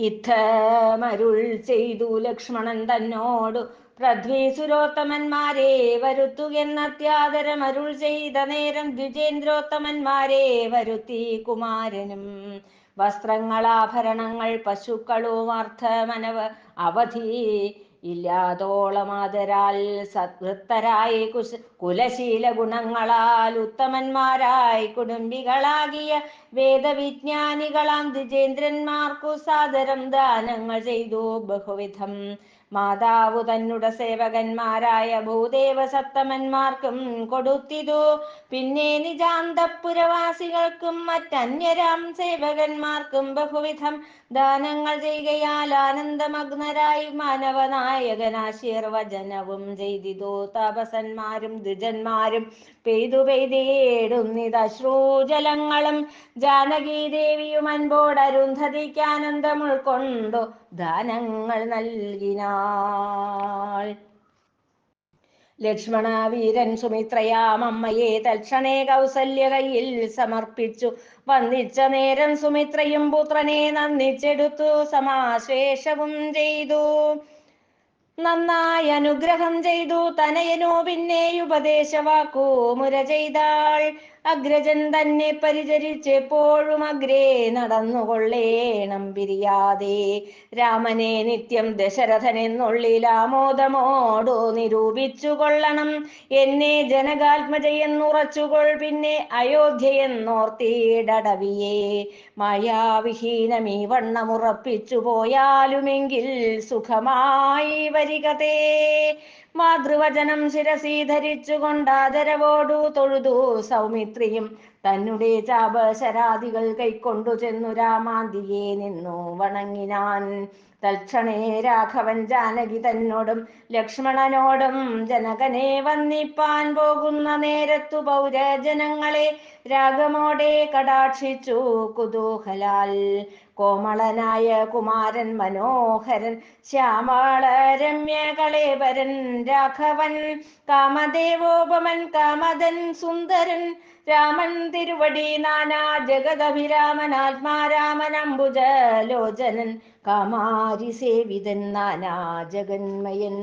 ഇത്തമരുൾ ചെയ്തു ലക്ഷ്മണൻ തന്നോടു പൃഥ്വീസുരോത്തമന്മാരെ വരുത്തുകെന്നത്യാദരമരുൾ ചെയ്ത നേരം ദ്വിജേന്ദ്രോത്തമന്മാരെ വരുത്തി കുമാരനും. വസ്ത്രങ്ങളാഭരണങ്ങൾ പശുക്കളോ അർത്ഥമനവ അവധി ഇല്ലാതോളമാതരാൽ സദ്വൃത്തരായി കുശ കുലശീല ഗുണങ്ങളാൽ ഉത്തമന്മാരായി കുടുംബികളാകിയ വേദവിജ്ഞാനികളാം ദ്വിജേന്ദ്രന്മാർക്കു സാദരം ദാനങ്ങൾ ചെയ്തു ബഹുവിധം. മാതാവ് തന്നുടെ സേവകന്മാരായ ഭൂദേവ സത്തമന്മാർക്കും കൊടുത്തിതു. പിന്നെ നിജാന്തപുരവാസികൾക്കും മറ്റന്യരാം സേവകന്മാർക്കും ബഹുവിധം ദാനങ്ങൾ ചെയ്യുകയാൽ ആനന്ദമഗ്നരായി മാനവനായകനാശീർവചനവും ചെയ്തിതോ തപസന്മാരും ദ്വിജന്മാരും പെയ്തു പെയ്തേടുന്നിതശ്രൂജലങ്ങളും അൻപോട് അരുന്ധതിക്ക് ആനന്ദം ഉൾക്കൊണ്ടു ദാനങ്ങൾ നൽകിനാൾ. ലക്ഷ്മണ വീരൻ സുമിത്രയാം അമ്മയെ തൽക്ഷണേ കൗസല്യ കയ്യിൽ സമർപ്പിച്ചു. വന്നിച്ച നേരം സുമിത്രയും പുത്രനെ നന്ദിച്ചെടുത്തു. സമാശേഷവും ചെയ്തു. നന്നായി അനുഗ്രഹം ചെയ്തു തനയനോ പിന്നെ ഉപദേശവാക്കോ മുര ചെയ്താൾ. അഗ്രജൻ തന്നെ പരിചരിച്ചെപ്പോഴും അഗ്രേ നടന്നുകൊള്ളേണം പിരിയാതെ രാമനെ നിത്യം ദശരഥൻ എന്നുള്ളിൽ ആമോദമോടു നിരൂപിച്ചു കൊള്ളണം എന്നെ ജനകാത്മജയെന്നുറച്ചുകൊൾ പിന്നെ അയോധ്യയെന്നോർത്തിടവിയെ മായാവിഹീനമീ വണ്ണമുറപ്പിച്ചു പോയാലുമെങ്കിൽ സുഖമായി വരികതേ. മാതൃവചനം ശിരസി ധരിച്ചുകൊണ്ടാദരവോടു തൊഴുതു സൗമിത്രിയും. തന്നെ ചാപശരാദികൾ കൈക്കൊണ്ടു ചെന്നു രാമാന്തിയെ നിന്നു വണങ്ങിനാൻ. തൽക്ഷണേ രാഘവൻ ജാനകി തന്നോടും ലക്ഷ്മണനോടും ജനകനെ വന്നിപ്പാൻ പോകുന്ന നേരത്തു പൗരജനങ്ങളെ രാഗമോടെ കടാക്ഷിച്ചു കുതൂഹലാൽ. കോമളനായ കുമാരൻ മനോഹരൻ ശ്യാമള രമ്യ കളേവരൻ രാഘവൻ കാമദേവോപമൻ കാമദൻ സുന്ദരൻ രാമൻ തിരുവടി നാനാ ജഗദഭിരാമനാത്മാ അംബുജ ലോചനൻ കാമാരി സേവിതൻ നാനാ ജഗന്മയൻ.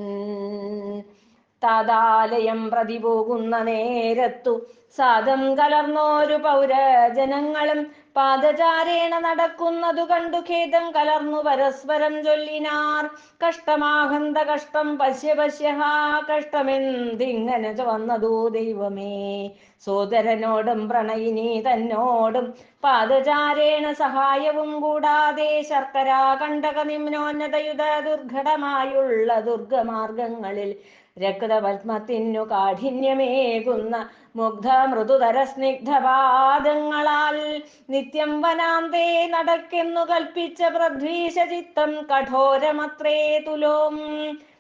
താതാലയം പ്രതി പോകുന്ന നേരത്തു സാദം കലർന്നോരു പൗരജനങ്ങളും പാദചാരേണ നടക്കുന്നതു കണ്ടു ഖേദം കലർന്നു പരസ്പരം ചൊല്ലിനാർ. കഷ്ടമാഹന്ത കഷ്ടം പശ്യ പശ്യഹാ കഷ്ടമെന്തിങ്ങനെ ചുവന്നതോ ദൈവമേ. സോദരനോടും പ്രണയിനി തന്നോടും പാദചാരേണ സഹായവും കൂടാതെ ശർക്കരാ കണ്ടക നിമ്നോന്നതയുത ദുർഘടമായുള്ള ദുർഗമാർഗങ്ങളിൽ രക്തപത്മത്തിനു കാഠിന്യമേകുന്ന മുഗ്ധ മൃദുതര സ്നിഗ്ധപാദങ്ങളാൽ നിത്യം വനാന്തേ നടക്കെന്നു കൽപ്പിച്ച പ്രധ്വീശചിത്തം കഠോരമത്രേ തുലോം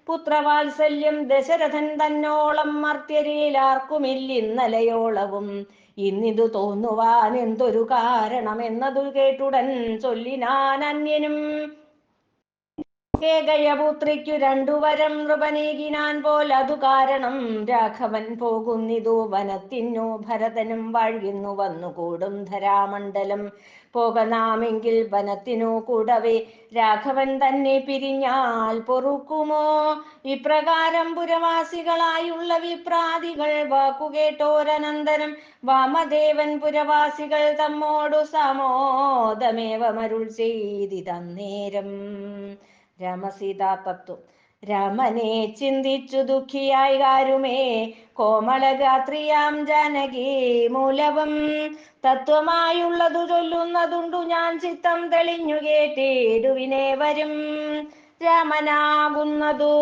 പുത്രവാത്സല്യം ദശരഥൻ തന്നോളം മർത്യരിയിലാർക്കുമില്ലിന്നലയോളവും ഇന്നിതു തോന്നുവാൻ എന്തൊരു കാരണമെന്നതു കേട്ടുടൻ ചൊല്ലിനാൻ അന്യനും. കേകയപുത്രിക്കു രണ്ടു വരം നൃപനീകിനാൻ പോൽ അതു കാരണം. രാഘവൻ പോകുന്നിതു വനത്തിന്നു ഭരതനും വാഴുന്നു വന്നുകൂടും ധരാമണ്ഡലം. പോകനാമെങ്കിൽ വനത്തിനു കൂടവേ. രാഘവൻ തന്നെ പിരിഞ്ഞാൽ പൊറുക്കുമോ? ഇപ്രകാരം പുരവാസികളായുള്ള വിപ്രാതികൾ വാക്കുകേട്ടോരനന്തരം. വാമദേവൻ പുരവാസികൾ തമ്മോടു സമോദമേവമരുൾ ചെയ്തി തന്നേരം രാമസീതാ തത്വം രാമനെ ചിന്തിച്ചു ദുഃഖിയായി കാരുമേ കോമളഗാത്രിയാം ജാനകി മൂലവം. തത്വമായുള്ളതു ചൊല്ലുന്നതുണ്ടു ഞാൻ ചിത്തം തെളിഞ്ഞു കേട്ടിടുവിനെ വരും രാമനാകുന്നതു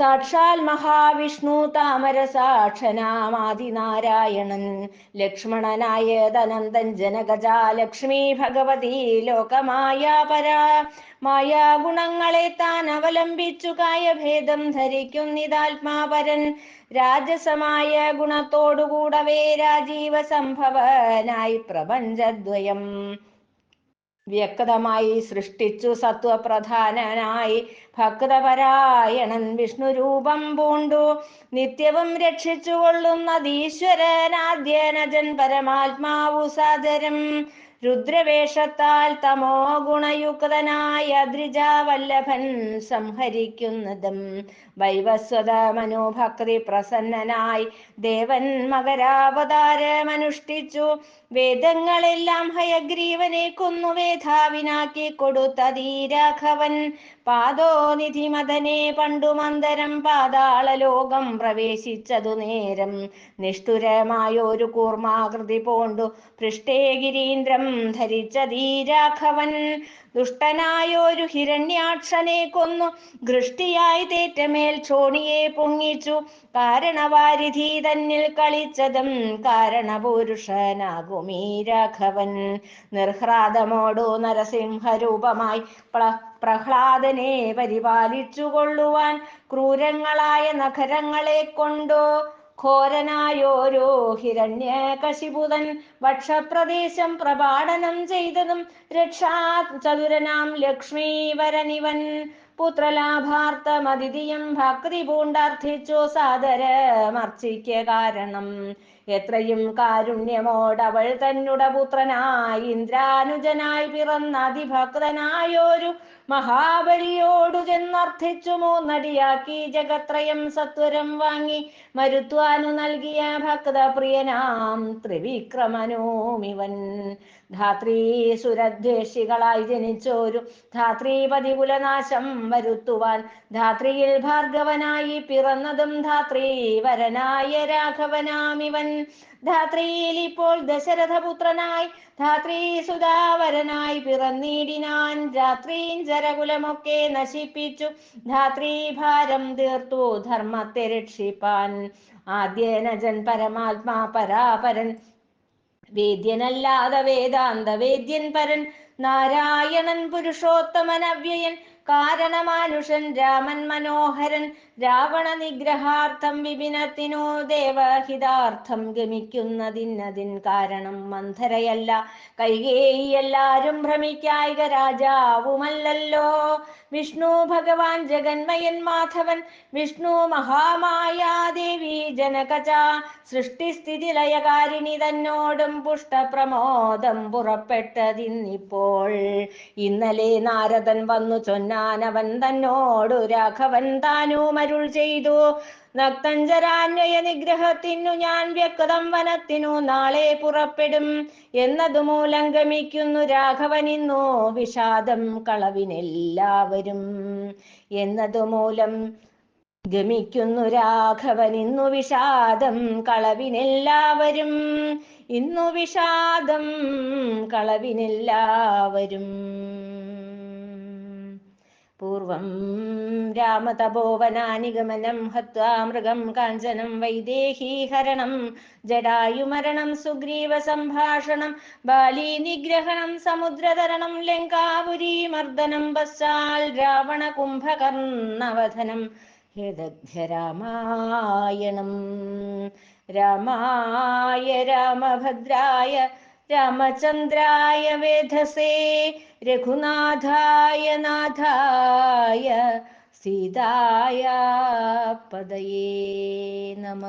സാക്ഷാൽ മഹാവിഷ്ണു താമര സാക്ഷനാമാദിനാരായണൻ ലക്ഷ്മണനായ ധനന്തൻ ജനകജാ ലക്ഷ്മി ഭഗവതി ലോകമായ പരാ. മായാ ഗുണങ്ങളെ താൻ അവലംബിച്ചു കായഭേദം ധരിക്കുന്നിതാത്മാപരൻ. രാജസമായ ഗുണത്തോടുകൂടവേ രാജീവ സംഭവനായി പ്രപഞ്ചദ്വയം. വ്യക്തമായി സൃഷ്ടിച്ചു സത്വപ്രധാനനായി ഭക്തപരായണൻ വിഷ്ണു രൂപം പൂണ്ടു. നിത്യവും രക്ഷിച്ചു കൊള്ളുന്നതീശ്വരനാദ്യനജൻ പരമാത്മാവു സാദരം. രുദ്രവേഷത്താൽ തമോ ഗുണയുക്തനായ ദ്രിജാവല്ലഭൻ സംഹരിക്കുന്നതും വൈവസ്വത മനോഭക്തി പ്രസന്നനായി ദേവൻ മകരാവതാരമനുഷ്ഠിച്ചു വേദങ്ങളെല്ലാം ഹയഗ്രീവനെ കൊന്നു വേധാവിനാക്കി കൊടുത്തതീരാഘവൻ പാദോനിധി മദനെ പണ്ടു മന്ദരം പാതാള ലോകം പ്രവേശിച്ചതു നേരം. നിഷ്ഠുരമായൊരു കൂർമാകൃതി പോണ്ടു. പൃഷ്ടേ ഗിരീന്ദ്രം ധരിച്ചതീരാഘവൻ. ദുഷ്ടനായൊരു ഹിരണ്യാക്ഷനെ കൊന്നു. ദൃഷ്ടിയായി തേറ്റമേൽ ചോണിയെ പൊങ്ങിച്ചു. കാരണവാരിധി തന്നിൽ കളിച്ചതും കാരണപുരുഷനാകുമീ രാഘവൻ. നിർഹ്ലാദമോടു നരസിംഹരൂപമായി പ്രഹ്ലാദനെ പരിപാലിച്ചു കൊള്ളുവാൻ ക്രൂരങ്ങളായ നഖരങ്ങളെ കൊണ്ടോ ഘോരനായോരോ ഹിരണ്യകശിപുതൻ വക്ഷപ്രദേശം പ്രപാടനം ചെയ്തതും രക്ഷാ ചതുരനാം ലക്ഷ്മീവരനിവൻ പുത്രലാഭാർത്ഥമതിഥിയും ഭക്തി പൂണ്ടർത്ഥിച്ചു സാദരമർച്ചിക്ക കാരണം. എത്രയും കാരുണ്യമോടവൾ തന്നുട പുത്രനായി ഇന്ദ്രാനുജനായി പിറന്ന അതിഭക്തനായൊരു മഹാബലിയോടു ചെന്നർത്ഥിച്ചു മൂന്നടിയാക്കി ജഗത്രയം സത്വരം വാങ്ങി മരുത്വാനു നൽകിയ ഭക്തപ്രിയനാം ത്രിവിക്രമനോമിവൻ. ധാത്രീ സുരദ്വേഷികളായി ജനിച്ചോരു ധാത്രീപതി കുലനാശം വരുത്തുവാൻ ധാത്രിയിൽ ഭാർഗവനായി പിറന്നതും ധാത്രീ വരനായ രാഘവനാമിവൻ. ധാത്രിയിൽ ഇപ്പോൾ ദശരഥപുത്രനായി ധാത്രി സുധാവരനായി പിറന്നീടിനാൻ രാത്രീഞ്ചരകുലമൊക്കെ നശിപ്പിച്ചു. ധാത്രി ഭാരം തീർത്തു ധർമ്മത്തെ രക്ഷിപ്പാൻ. ആദ്യനജൻ പരമാത്മാ പരാപരൻ വേദ്യനല്ലാതെ വേദാന്ത വേദ്യൻ പരൻ. നാരായണൻ പുരുഷോത്തമൻ അവ്യയൻ കാരണമാനുഷൻ രാമൻ മനോഹരൻ രാവണ നിഗ്രഹാർത്ഥം വിപിനത്തിനോ ദേവഹിതാർത്ഥം ഗമിക്കുന്നതിനതിൻ കാരണം മന്ധരയല്ല. കൈകേയി എല്ലാരും ഭ്രമിക്കായിക രാജാവുമല്ലല്ലോ. വിഷ്ണു ഭഗവാൻ ജഗന്മയൻ മാധവൻ വിഷ്ണു മഹാമായാദേവി ജനകച സൃഷ്ടിസ്ഥിതി ലയകാരിണി തന്നോടും പുഷ്ടപ്രമോദം പുറപ്പെട്ടതിന്നിപ്പോൾ. ഇന്നലെ നാരദൻ വന്നു ചൊന്നാനവൻ തന്നോടു രാഘവൻ താനും അരുൾ ചെയ്തു. നക്തഞ്ചരാന്വയ നിഗ്രഹത്തിനു ഞാൻ വ്യക്തം വനത്തിനു നാളെ പുറപ്പെടും എന്നതു മൂലം ഗമിക്കുന്നു രാഘവൻ ഇന്നോ. വിഷാദം കളവിനെല്ലാവരും എന്നതു മൂലം ഗമിക്കുന്നു രാഘവൻ ഇന്നു. വിഷാദം കളവിനെല്ലാവരും ഇന്നു. വിഷാദം കളവിനെല്ലാവരും പൂർവം രാമതപോവനാനിഗമനം ഹത്വാ മൃഗം കാഞ്ചനം വൈദേഹീഹരണം ജടായുമരണം സുഗ്രീവ സംഭാഷണം ബാലീ നിഗ്രഹണം സമുദ്രതരണം ലങ്കാപുരീമർദനം പശ്ചാൽ ഹേദഗ്ധ്യ രാമായണം രാമായ രാമഭദ്രായ രാമചന്ദ്രായ വേധസേ രഘുനാഥായ നാഥായ സീതായ പദയേ നമ.